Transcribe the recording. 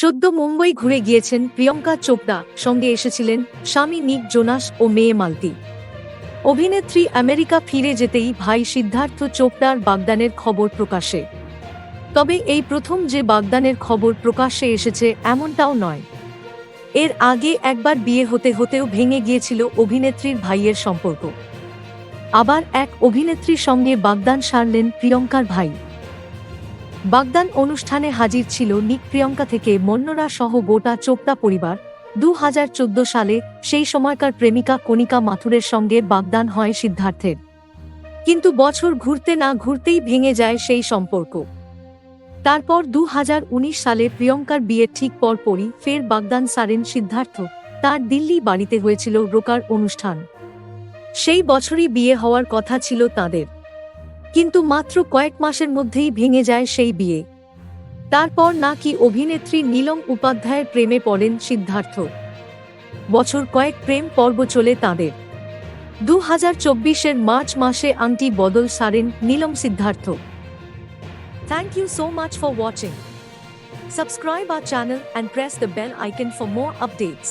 সদ্য মুম্বই ঘুরে গিয়েছেন প্রিয়ঙ্কা চোপড়া, সঙ্গে এসেছিলেন স্বামী নিক জোনাস ও মেয়ে মালতি। অভিনেত্রী আমেরিকা ফিরে যেতেই ভাই সিদ্ধার্থ চোপড়ার বাগদানের খবর প্রকাশে। তবে এই প্রথম যে বাগদানের খবর প্রকাশ্যে এসেছে এমনটাও নয়। এর আগে একবার বিয়ে হতে হতেও ভেঙে গিয়েছিল অভিনেত্রীর ভাইয়ের সম্পর্ক। আবার এক অভিনেত্রীর সঙ্গে বাগদান সারলেন প্রিয়ঙ্কার ভাই। বাগদান অনুষ্ঠানে হাজির ছিল নিক প্রিয়ঙ্কা থেকে মন্নরা সহ গোটা চোপড়া পরিবার। দু হাজার চোদ্দ সালে সেই সময়কার প্রেমিকা কণিকা মাথুরের সঙ্গে বাগদান হয় সিদ্ধার্থের। কিন্তু বছর ঘুরতে না ঘুরতেই ভেঙে যায় সেই সম্পর্ক। তারপর দু হাজার উনিশ সালে প্রিয়ঙ্কার বিয়ের ঠিক পরপরই ফের বাগদান সারেন সিদ্ধার্থ। তার দিল্লি বাড়িতে হয়েছিল রোকার অনুষ্ঠান। সেই বছরই বিয়ে হওয়ার কথা ছিল তাদের। কিন্তু মাত্র কয়েক মাসের মধ্যেই ভেঙে যায় সেই বিয়ে। তারপর নাকি অভিনেত্রী নীলম উপাধ্যায়ের প্রেমে পড়েন সিদ্ধার্থ। বছর কয়েক প্রেম পর্ব চলে তাঁদের। দু হাজার চব্বিশের মার্চ মাসে আংটি বদল সারেন Neelam Siddharth. Thank you so much for watching subscribe our channel and press the bell icon for more updates